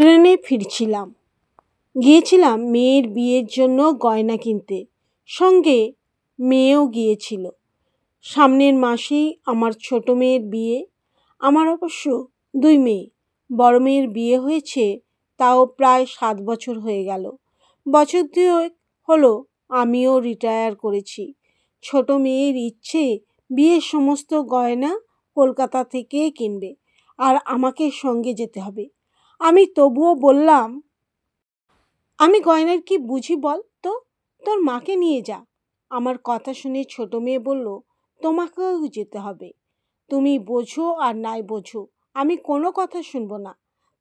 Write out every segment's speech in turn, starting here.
ট্রেনে ফিরছিলাম। গিয়েছিলাম মেয়ের বিয়ের জন্য গয়না কিনতে। সঙ্গে মেয়েও গিয়েছিল। সামনের মাসেই আমার ছোট মেয়ের বিয়ে। আমার অবশ্য দুই মেয়ে। বড় মেয়ের বিয়ে হয়েছে, তাও প্রায় সাত বছর হয়ে গেল। বছর দুয়েক হলো আমিও রিটায়ার করেছি। ছোট মেয়ের ইচ্ছে বিয়ের সমস্ত গয়না কলকাতা থেকে কিনবে। আর আমাকে সঙ্গে যেতে হবে। আমি তবুও বললাম, আমি গয়নার কি বুঝি বল তো? তোর মাকে নিয়ে যা। আমার কথা শুনে ছোট মেয়ে বলল, তোমাকেও যেতে হবে। তুমি বোঝো আর নাই বোঝো, আমি কোনো কথা শুনব না।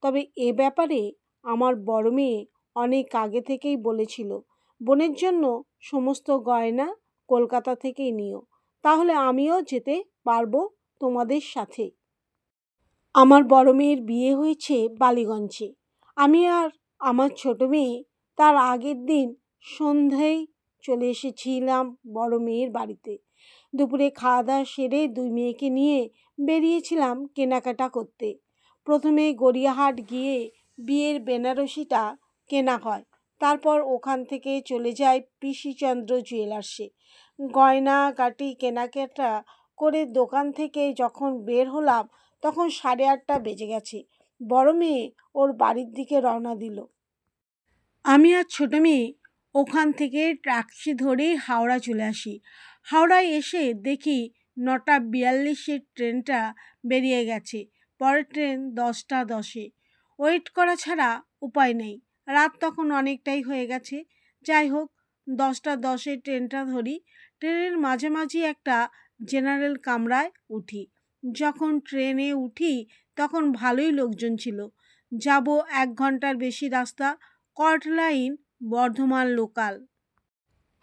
তবে এ ব্যাপারে আমার বড় মেয়ে অনেক আগে থেকেই বলেছিল, বোনের জন্য সমস্ত গয়না কলকাতা থেকেই নিও, তাহলে আমিও যেতে পারব তোমাদের সাথে। আমার বড় মেয়ের বিয়ে হয়েছে বালিগঞ্জে। আমি আর আমার ছোট মেয়ে তার আগের দিন সন্ধ্যায় চলে এসেছিলাম বড় মেয়ের বাড়িতে। দুপুরে খাওয়া দাওয়া সেরে দুই মেয়েকে নিয়ে বেরিয়েছিলাম কেনাকাটা করতে। প্রথমে গড়িয়াহাট গিয়ে বিয়ের বেনারসিটা কেনা হয়। তারপর ওখান থেকে চলে যায় পিসিচন্দ্র জুয়েলার্সে। গয়না গাটি কেনাকাটা করে দোকান থেকে যখন বের হলাম তখন সাড়ে আটটা বেজে গেছে। বড় মেয়ে ওর বাড়ির দিকে রওনা দিল। আমি আর ছোট মেয়ে ওখান থেকে ট্যাক্সি ধরে হাওড়া চলে আসি। হাওড়ায় এসে দেখি নটা বিয়াল্লিশের ট্রেনটা বেরিয়ে গেছে। পরের ট্রেন দশটা দশে। ওয়েট করা ছাড়া উপায় নেই। রাত তখন অনেকটাই হয়ে গেছে। যাই হোক, দশটা দশে ট্রেনটা ধরি। ট্রেনের মাঝামাঝি একটা জেনারেল কামরায় উঠি। যখন ট্রেনে উঠি, তখন ভালোই লোকজন ছিল। যাব এক ঘণ্টার বেশি রাস্তা, কট লাইন, বর্ধমান লোকাল।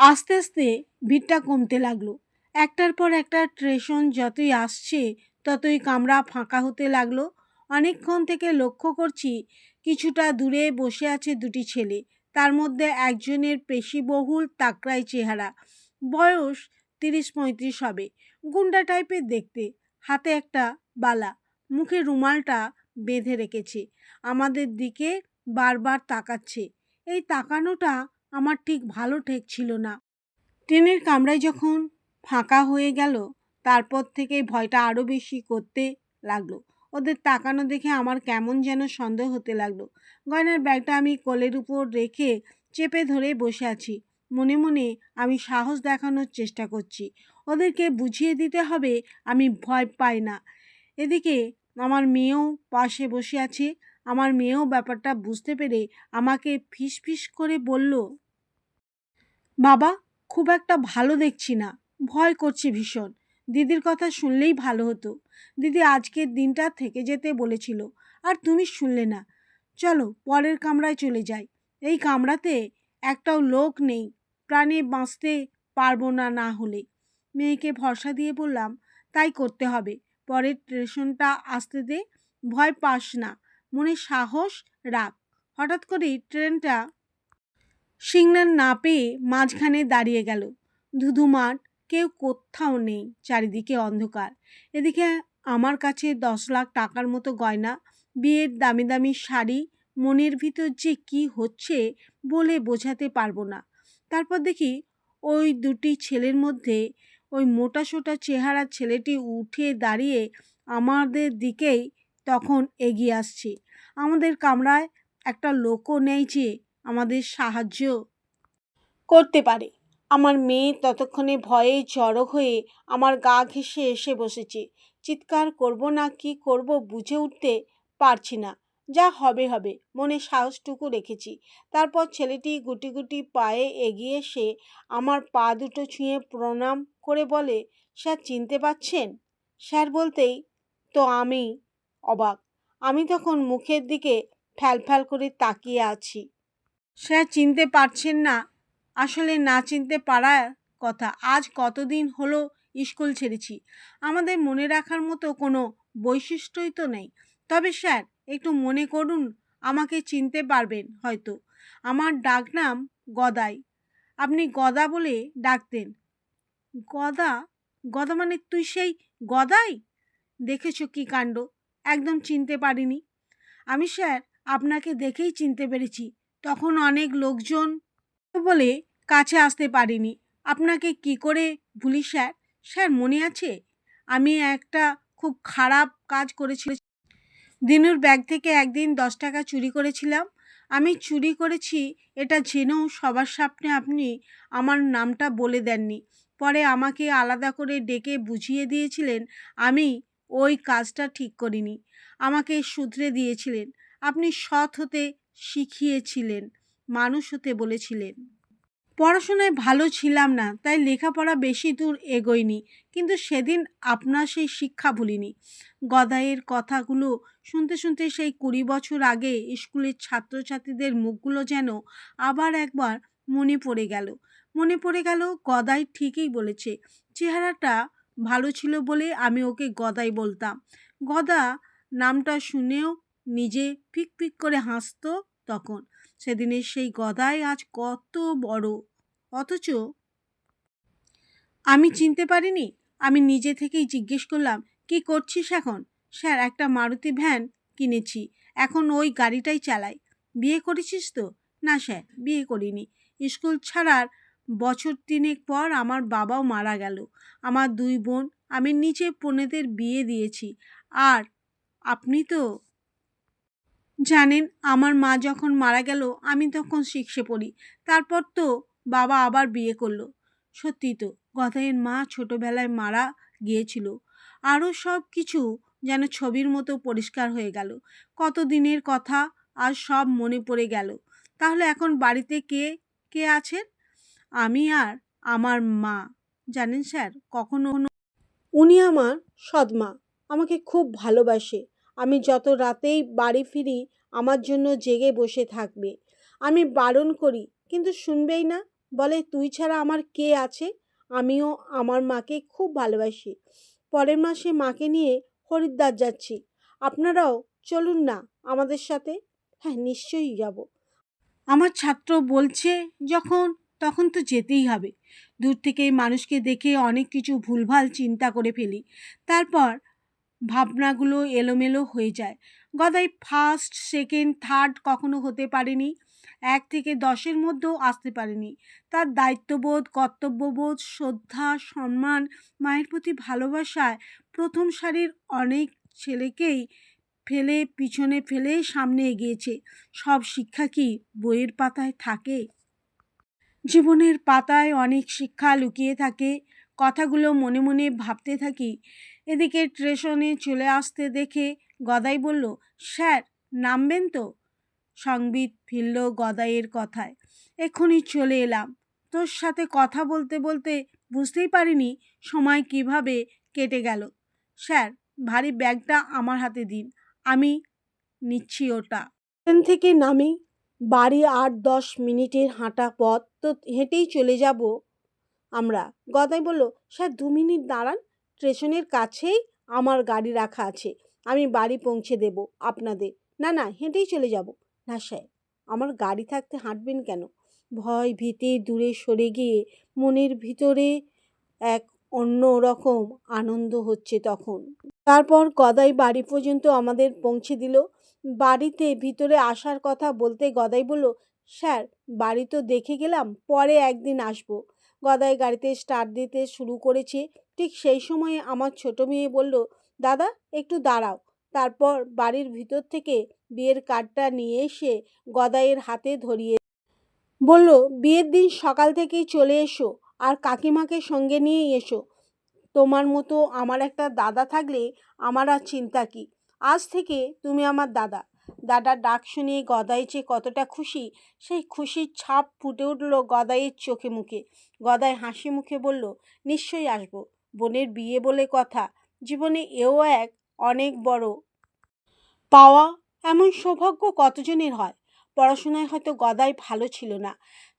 আস্তে আস্তে ভিড়টা কমতে লাগল। একটার পর একটা স্টেশন যতই আসছে, ততই কামরা ফাঁকা হতে লাগল। অনেকক্ষণ থেকে লক্ষ্য করছি, কিছুটা দূরে বসে আছে দুটি ছেলে। তার মধ্যে একজনের পেশিবহুল তাকড়াই চেহারা। বয়স তিরিশ পঁয়ত্রিশ হবে। গুন্ডা টাইপের দেখতে। হাতে একটা বালা। মুখে রুমালটা বেঁধে রেখেছে। আমাদের দিকে বারবার তাকাচ্ছে। এই তাকানোটা আমার ঠিক ভালো ঠেকছিল না। ট্রেনের কামরায় যখন ফাঁকা হয়ে গেল, তারপর থেকে ভয়টা আরও বেশি করতে লাগল। ওদের তাকানো দেখে আমার কেমন যেন সন্দেহ হতে লাগল। গয়নার ব্যাগটা আমি কোলের উপর রেখে চেপে ধরে বসে আছি। মনে মনে আমি সাহস দেখানোর চেষ্টা করছি। ওদেরকে বুঝিয়ে দিতে হবে, আমি ভয় পাই না। এদিকে আমার মেয়েও পাশে বসে আছে। আমার মেয়েও ব্যাপারটা বুঝতে পেরে আমাকে ফিস ফিস করে বলল, বাবা, খুব একটা ভালো দেখছি না। ভয় করছে ভীষণ। দিদির কথা শুনলেই ভালো হতো। দিদি আজকের দিনটা থেকে যেতে বলেছিল, আর তুমি শুনলে না। চলো, পরের কামরায় চলে যাই। এই কামরাতে একটাও লোক নেই। প্রাণে বাঁচতে পারব না না হলে। মেয়েকে ভরসা দিয়ে বললাম, তাই করতে হবে। পরের স্টেশনটা আসতে দে, ভয় পাস না। মনে সাহস রাখ। হঠাৎ করেই ট্রেনটা সিগন্যাল না পেয়ে মাঝখানে দাঁড়িয়ে গেল। ধুধু মাঠ, কেউ কোথাও নেই, চারিদিকে অন্ধকার। এদিকে আমার কাছে দশ লাখ টাকার মতো গয়না, বিয়ের দামি দামি শাড়ি, মনের ভিতর যে কি হচ্ছে বলে বোঝাতে পারব না। তারপর দেখি ওই দুটি ছেলের মধ্যে ওই মোটা সোটা চেহারা ছেলেটি উঠে দাঁড়িয়ে আমাদের দিকেই তখন এগিয়ে আসছে। আমাদের কামরায় একটা লোকও নেই যে আমাদের সাহায্য করতে পারে। আমার মেয়ে ততক্ষণে ভয়ে জড়ো হয়ে আমার গা ঘেঁষে এসে বসেছে। চিৎকার করব না, কি করব বুঝে উঠতে পারছি না। যা হবে হবে, মনে সাহসটুকু রেখেছি। তারপর ছেলেটি গুটি গুটি পায়ে এগিয়ে এসে আমার পা দুটো ছুঁয়ে প্রণাম করে বলে, স্যার, চিনতে পাচ্ছেন স্যার বলতেই তো আমি অবাক। আমি তখন মুখের দিকে ফ্যালফ্যাল করে তাকিয়ে আছি। স্যার, চিনতে পারছেন না? আসলে না চিনতে পারার কথা, আজ কতদিন হলো স্কুল ছেড়েছি? আমাদের মনে রাখার মতো কোনো বৈশিষ্ট্যই তো নেই। তবে স্যার একটু মনে করুন, আমাকে চিনতে পারবেন হয়তো। আমার ডাক নাম গদাই। আপনি গদা বলে ডাকতেন। গদা? গদা মানে তুই সেই গদাই? দেখেছ কি কাণ্ড? একদম চিনতে পারিনি। আমি স্যার, আপনাকে দেখেই চিনতে পেরেছি। তখন অনেক লোকজন বলে কাছে আসতে পারিনি। আপনাকে কি করে ভুলি স্যার? স্যার, মনে আছে? আমি একটা খুব খারাপ কাজ করেছিলাম দিনুর ব্যাগ থেকে একদিন দশ টাকা চুরি করেছিলাম। আমি চুরি করেছি, এটা জেনেও সবার সামনে আপনি আমার নামটা বলে দেননি। পরে আমাকে আলাদা করে ডেকে বুঝিয়ে দিয়েছিলেন, আমি ওই কাজটা ঠিক করিনি। আমাকে শুধরে দিয়েছিলেন, আপনি সৎ হতে শিখিয়েছিলেন, মানুষ হতে বলেছিলেন। পড়াশোনায় ভালো ছিলাম না, তাই লেখাপড়া বেশি দূর এগোয়নি। কিন্তু সেদিন আপনার সেই শিক্ষা ভুলিনি। গদাইয়ের কথাগুলো শুনতে শুনতে সেই কুড়ি বছর আগে স্কুলের ছাত্রছাত্রীদের মুখগুলো যেন আবার একবার মনে পড়ে গেল। মনে পড়ে গেল গদাই ঠিকই বলেছে, চেহারাটা ভালো ছিল বলে আমি ওকে গদাই বলতাম। গদা নামটা শুনেও নিজে ফিক ফিক করে হাসতো তখন। সেদিনের সেই গদাই আজ কত বড়। অথচ আমি চিনতে পারিনি, আমি নিজে থেকেই জিজ্ঞেস করলাম, কি করছিস এখন? স্যার, একটা মারুতি ভ্যান কিনেছি, এখন ওই গাড়িটাই চালাই। বিয়ে করেছিস তো? না স্যার, বিয়ে করিনি। স্কুল ছাড়ার বছর তিনেক পর আমার বাবাও মারা গেল। আমার দুই বোন, আমি নিচে পনেদের বিয়ে দিয়েছি। আর আপনি তো জানেন, আমার মা যখন মারা গেল, আমি তখন শিক্ষে পড়ি। তারপর তো বাবা আবার বিয়ে করল। সত্যি তো, গদাইয়ের মা ছোটোবেলায় মারা গিয়েছিল। আরও সব কিছু যেন ছবির মতো পরিষ্কার হয়ে গেল। কত দিনের কথা আর সব মনে পড়ে গেল। তাহলে এখন বাড়িতে কে কে আছেন? আমি আর আমার মা। জানেন স্যার, কখনো উনি আমার সৎমা আমাকে খুব ভালোবাসে। আমি যত রাতেই বাড়ি ফিরি, আমার জন্য জেগে বসে থাকবে। আমি বারণ করি, কিন্তু শুনবেই না। বলে, তুই ছাড়া আমার কে আছে? আমিও আমার মাকে খুব ভালোবাসি। পরের মাসে মাকে নিয়ে হরিদ্বার যাচ্ছি। আপনারাও চলুন না আমাদের সাথে? হ্যাঁ নিশ্চয়ই যাব। আমার ছাত্র বলছে, যখন, তখন তো যেতেই হবে। দূর থেকে মানুষকে দেখে অনেক কিছু ভুলভাল চিন্তা করে ফেলি। তারপর ভাবনাগুলো এলোমেলো হয়ে যায়। গদাই ফার্স্ট সেকেন্ড থার্ড কখনো হতে পারেনি। এক থেকে দশের মধ্যেও আসতে পারেনি। তার দায়িত্ববোধ, কর্তব্যবোধ, শ্রদ্ধা, সম্মান, মায়ের প্রতি ভালোবাসায় প্রথম সারির অনেক ছেলেকেই ফেলে, পিছনে ফেলে সামনে এগিয়েছে। সব শিক্ষা কি বইয়ের পাতায় থাকে? জীবনের পাতায় অনেক শিক্ষা লুকিয়ে থাকে। কথাগুলো মনে মনে ভাবতে থাকি। এদিকে স্টেশনে চলে আসতে দেখে গদাই বলল, স্যার, নামবেন তো? সংবিত ফিরল গদাইয়ের কথায়। এক্ষুনি চলে এলাম। তোর সাথে কথা বলতে বলতে বুঝতেই পারিনি সময় কীভাবে কেটে গেল। স্যার, ভারী ব্যাগটা আমার হাতে দিন, আমি নিচ্ছি ওটা। ট্রেন থেকে নামি বাড়ি আট দশ মিনিটের হাঁটা পথ, তো হেঁটেই চলে যাব আমরা। গদাই বলল, স্যার, দু মিনিট দাঁড়ান স্টেশনের কাছেই আমার গাড়ি রাখা আছে। আমি বাড়ি পৌঁছে দেব আপনাদের। না না, হেঁটেই চলে যাব। না স্যার আমার গাড়ি থাকতে হাঁটবেন কেন? ভয় ভীতি দূরে সরে গিয়ে মনের ভিতরে এক অন্য রকম আনন্দ হচ্ছে তখন। তারপর গদাই বাড়ি পর্যন্ত আমাদের পৌঁছে দিল। বাড়িতে ভিতরে আসার কথা বলতে গদাই বলল, স্যার, বাড়ি তো দেখে গেলাম, পরে একদিন আসব। গদাই গাড়িতে স্টার্ট দিতে শুরু করেছে। ঠিক সেই সময়ে আমার ছোট মেয়ে বলল, দাদা, একটু দাঁড়াও। তারপর বাড়ির ভিতর থেকে বিয়ের কার্ডটা নিয়ে এসে গদাইয়ের হাতে ধরিয়ে বলল, বিয়ের দিন সকাল থেকেই চলে এসো আর কাকিমাকে সঙ্গে নিয়ে এসো। তোমার মতো আমার একটা দাদা থাকলে আমার আর চিন্তা কি? আজ থেকে তুমি আমার দাদা। দাদার ডাক শুনে গদাই যে কতটা খুশি, সেই খুশির ছাপ ফুটে উঠল গদাইয়ের চোখে মুখে। গদাই হাসি মুখে বলল, নিশ্চয়ই আসব। বোনের বিয়ে বলে কথা। জীবনে এও এক অনেক বড় পাওয়া। এমন সৌভাগ্য কতজনের হয়? পড়াশোনায় হয়তো গদাই ভালো ছিল না।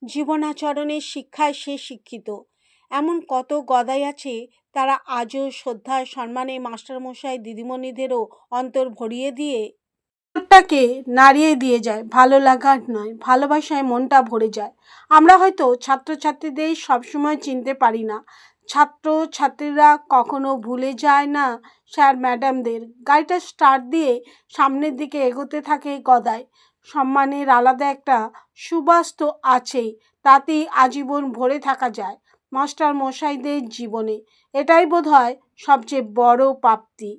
জীবনাচরণের শিক্ষায় সে শিক্ষিত। এমন কত গদাই আছে তারা আজও শ্রদ্ধা সম্মানে মাস্টারমশাই, দিদিমণিদেরও অন্তর ভরিয়ে দিয়ে মনটাকে নাড়িয়ে দিয়ে যায়। ভালো লাগার নয়, ভালোবাসায় মনটা ভরে যায়। আমরা হয়তো ছাত্রছাত্রীদের সবসময় চিনতে পারি না। ছাত্র ছাত্রীরা কখনো ভুলে যায় না, স্যার, ম্যাডামদের। গাড়িটা স্টার্ট দিয়ে সামনের দিকে এগোতে থাকে গদায় সম্মানের আলাদা একটা সুবাস তো আছেই, তাতেই আজীবন ভরে থাকা যায় মাস্টার মশাইদের জীবনে। এটাই বোধ হয় সবচেয়ে বড় প্রাপ্তি।